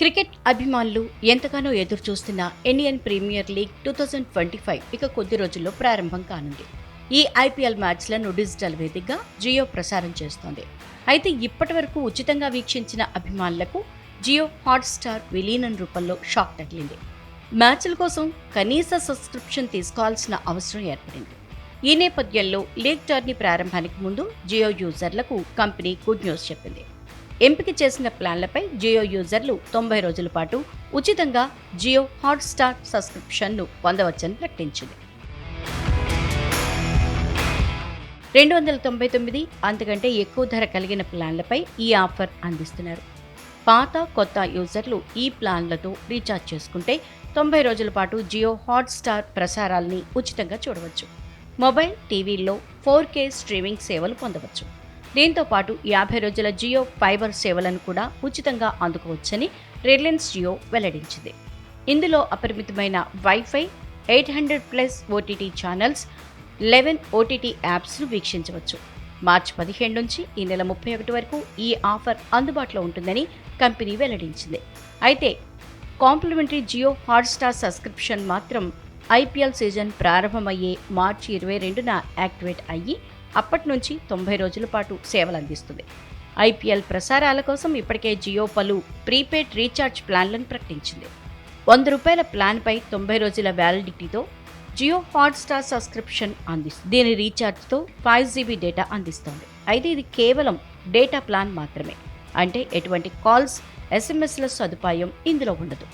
Cricket అభిమానులు ఎంతగానో ఎదురు చూస్తున్న Indian premier league two thousand twenty five ఇక కొద్ది రోజుల్లో ప్రారంభం కానుంది. ఈ ఐపీఎల్ మ్యాచ్లను డిజిటల్ వేదికగా జియో ప్రసారం చేస్తోంది. అయితే ఇప్పటి వరకు ఉచితంగా వీక్షించిన అభిమానులకు జియో హాట్స్టార్ విలీనం రూపంలో షాక్ తగిలింది. మ్యాచ్ల కోసం కనీస సబ్స్క్రిప్షన్ తీసుకోవాల్సిన అవసరం ఏర్పడింది. ఈ నేపథ్యంలో లీగ్ టర్నీ ప్రారంభానికి ముందు జియో యూజర్లకు కంపెనీ గుడ్ న్యూస్ చెప్పింది. ఎంపిక చేసిన ప్లాన్లపై జియో యూజర్లు తొంభై రోజుల పాటు ఉచితంగా జియో హాట్స్టార్ సబ్స్క్రిప్షన్ను పొందవచ్చని ప్రకటించింది. రెండు వందల తొంభై తొమ్మిది అంతకంటే ఎక్కువ ధర కలిగిన ప్లాన్లపై ఈ ఆఫర్ అందిస్తున్నారు. పాత కొత్త యూజర్లు ఈ ప్లాన్లతో రీఛార్జ్ చేసుకుంటే తొంభై రోజుల పాటు జియో హాట్స్టార్ ప్రసారాల్ని ఉచితంగా చూడవచ్చు. మొబైల్ టీవీల్లో ఫోర్ కే స్ట్రీమింగ్ సేవలు పొందవచ్చు. దీంతో పాటు యాభై రోజుల జియో ఫైబర్ సేవలను కూడా ఉచితంగా అందుకోవచ్చని రిలయన్స్ జియో వెల్లడించింది. ఇందులో అపరిమితమైన wifi eight hundred plus OTT channels eleven OTT యాప్స్ను వీక్షించవచ్చు. మార్చి పదిహేను నుంచి ఈ నెల ముప్పై ఒకటి వరకు ఈ ఆఫర్ అందుబాటులో ఉంటుందని కంపెనీ వెల్లడించింది. అయితే కాంప్లిమెంటరీ జియో హాట్స్టార్ సబ్స్క్రిప్షన్ మాత్రం ఐపీఎల్ సీజన్ ప్రారంభమయ్యే మార్చి ఇరవై రెండున యాక్టివేట్ అయ్యి అప్పటి నుంచి తొంభై రోజుల పాటు సేవలు అందిస్తుంది ఐపీఎల్ ప్రసారాల కోసం ఇప్పటికే జియో పలు ప్రీపెయిడ్ రీఛార్జ్ ప్లాన్లను ప్రకటించింది. వంద రూపాయల ప్లాన్పై తొంభై రోజుల వ్యాలిడిటీతో జియో హాట్స్టార్ సబ్స్క్రిప్షన్ అందిస్తుంది దీని రీఛార్జ్తో ఫైవ్ జీబీ డేటా అందిస్తోంది. అయితే ఇది కేవలం డేటా ప్లాన్ మాత్రమే. అంటే ఎటువంటి కాల్స్ ఎస్ఎంఎస్ల సదుపాయం ఇందులో ఉండదు.